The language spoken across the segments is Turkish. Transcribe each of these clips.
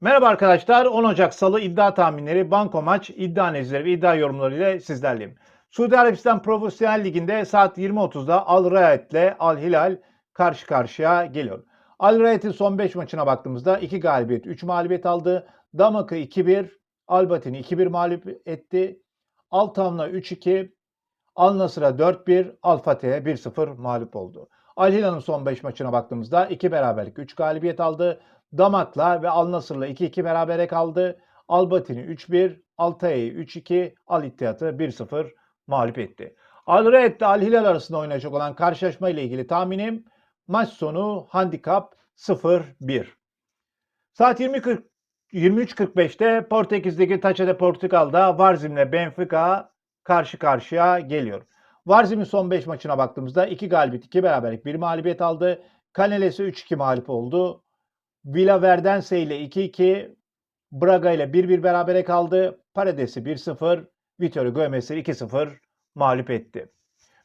Merhaba arkadaşlar. 10 Ocak Salı iddia tahminleri, banko maç, iddia analizleri ve iddia yorumları ile sizlerleyim. Suudi Arabistan Profesyonel Ligi'nde saat 20.30'da Al Riyad ile Al Hilal karşı karşıya geliyor. Al Riyad'in son 5 maçına baktığımızda 2 galibiyet, 3 mağlubiyet aldı. Damak'ı 2-1, Al Batin'i 2-1 mağlup etti. Al Tamla 3-2, Al Nasır'a 4-1, Al Fatih'e 1-0 mağlup oldu. Al Hilal'ın son 5 maçına baktığımızda 2 beraberlik, 3 galibiyet aldı. Damak'la ve Al Nasır'la 2-2 berabere kaldı. Al Batin'i 3-1, Altay'ı 3-2, Al İttihat'ı 1-0 mağlup etti. Al ile Al Hilal arasında oynayacak olan karşılaşma ile ilgili tahminim maç sonu handikap 0-1. Saat 20.40 23.45'te Portekiz'deki Taça de Portugal'da Varzim'le Benfica karşı karşıya geliyor. Varzim'in son 5 maçına baktığımızda 2 galibiyet, 2 beraberlik, 1 mağlubiyet aldı. Caneles'e 3-2 mağlup oldu. Villaverdense ile 2-2, Braga ile 1-1 berabere kaldı. Paredes'i 1-0, Vitória Goemes'i 2-0 mağlup etti.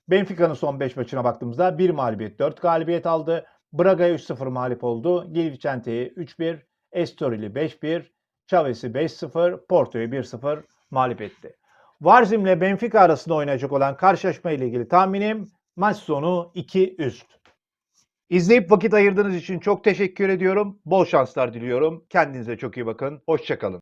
Benfica'nın son 5 maçına baktığımızda 1 mağlubiyet, 4 galibiyet aldı. Braga'ya 3-0 mağlup oldu. Gil Vicente'ye 3-1, Estorili 5-1, Chavez'i 5-0, Porto'yu 1-0 mağlup etti. Varzim ile Benfica arasında oynayacak olan karşılaşma ile ilgili tahminim maç sonu 2 üst. İzleyip vakit ayırdığınız için çok teşekkür ediyorum. Bol şanslar diliyorum. Kendinize çok iyi bakın. Hoşçakalın.